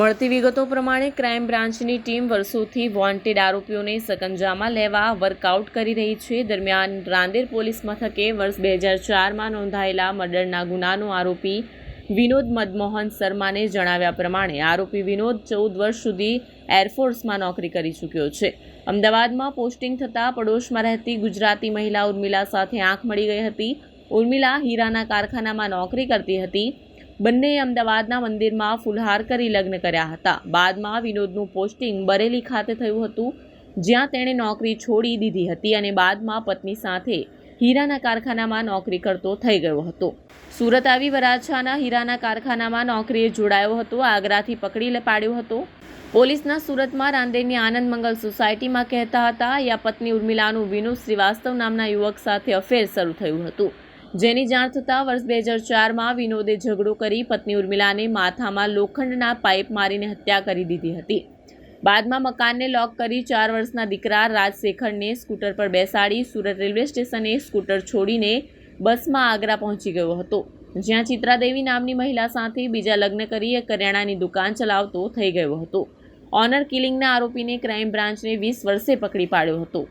મળતી વિગતો પ્રમાણે ક્રાઇમ બ્રાન્ચની ટીમ વર્ષોથી વોન્ટેડ આરોપીઓને સકંજામાં લેવા વર્કઆઉટ કરી રહી છે. દરમિયાન રાંદેર પોલીસ મથકે વર્ષ બે હજાર ચારમાં નોંધાયેલા મર્ડરના ગુનાનો આરોપી વિનોદ મદમોહન શર્માને જણાવ્યા પ્રમાણે આરોપી વિનોદ ચૌદ વર્ષ સુધી એરફોર્સમાં નોકરી કરી ચૂક્યો છે. અમદાવાદમાં પોસ્ટિંગ થતાં પડોશમાં રહેતી ગુજરાતી મહિલા ઉર્મિલા સાથે આંખ મળી ગઈ હતી. ઉર્મિલા હીરાના કારખાનામાં નોકરી કરતી હતી. બંનેએ અમદાવાદના મંદિરમાં ફુલહાર કરી લગ્ન કર્યા હતા. બાદમાં વિનોદનું પોસ્ટિંગ બરેલી ખાતે થયું હતું, જ્યાં તેણે નોકરી છોડી દીધી હતી અને બાદમાં પત્ની સાથે હીરાના કારખાનામાં નોકરી કરતો થઈ ગયો હતો. સુરત આવી વરાછાના હીરાના કારખાનામાં નોકરીએ જોડાયો હતો, આગ્રાથી પકડી પાડ્યો હતો. પોલીસના સુરતમાં રાંદેરની આનંદ મંગલ સોસાયટીમાં કહેતા હતા, યા પત્ની ઉર્મિલાનું વિનોદ શ્રીવાસ્તવ નામના યુવક સાથે અફેર શરૂ થયું હતું. જેની જાણ થતાં વર્ષ બે હજાર ચારમાં વિનોદે ઝઘડો કરી પત્ની ઉર્મિલાને માથામાં લોખંડના પાઇપ મારીને હત્યા કરી દીધી હતી. બાદમાં મકાનને લોક કરી ચાર વર્ષના દીકરા રાજશેખરને સ્કૂટર પર બેસાડી સુરત રેલવે સ્ટેશને સ્કૂટર છોડીને બસમાં આગ્રા પહોંચી ગયો હતો. જ્યાં ચિત્રાદેવી નામની મહિલા સાથે બીજા લગ્ન કરી કરિયાણાની દુકાન ચલાવતો થઈ ગયો હતો. ઓનર કિલિંગના આરોપીને ક્રાઇમ બ્રાન્ચને વીસ વર્ષે પકડી પાડ્યો હતો.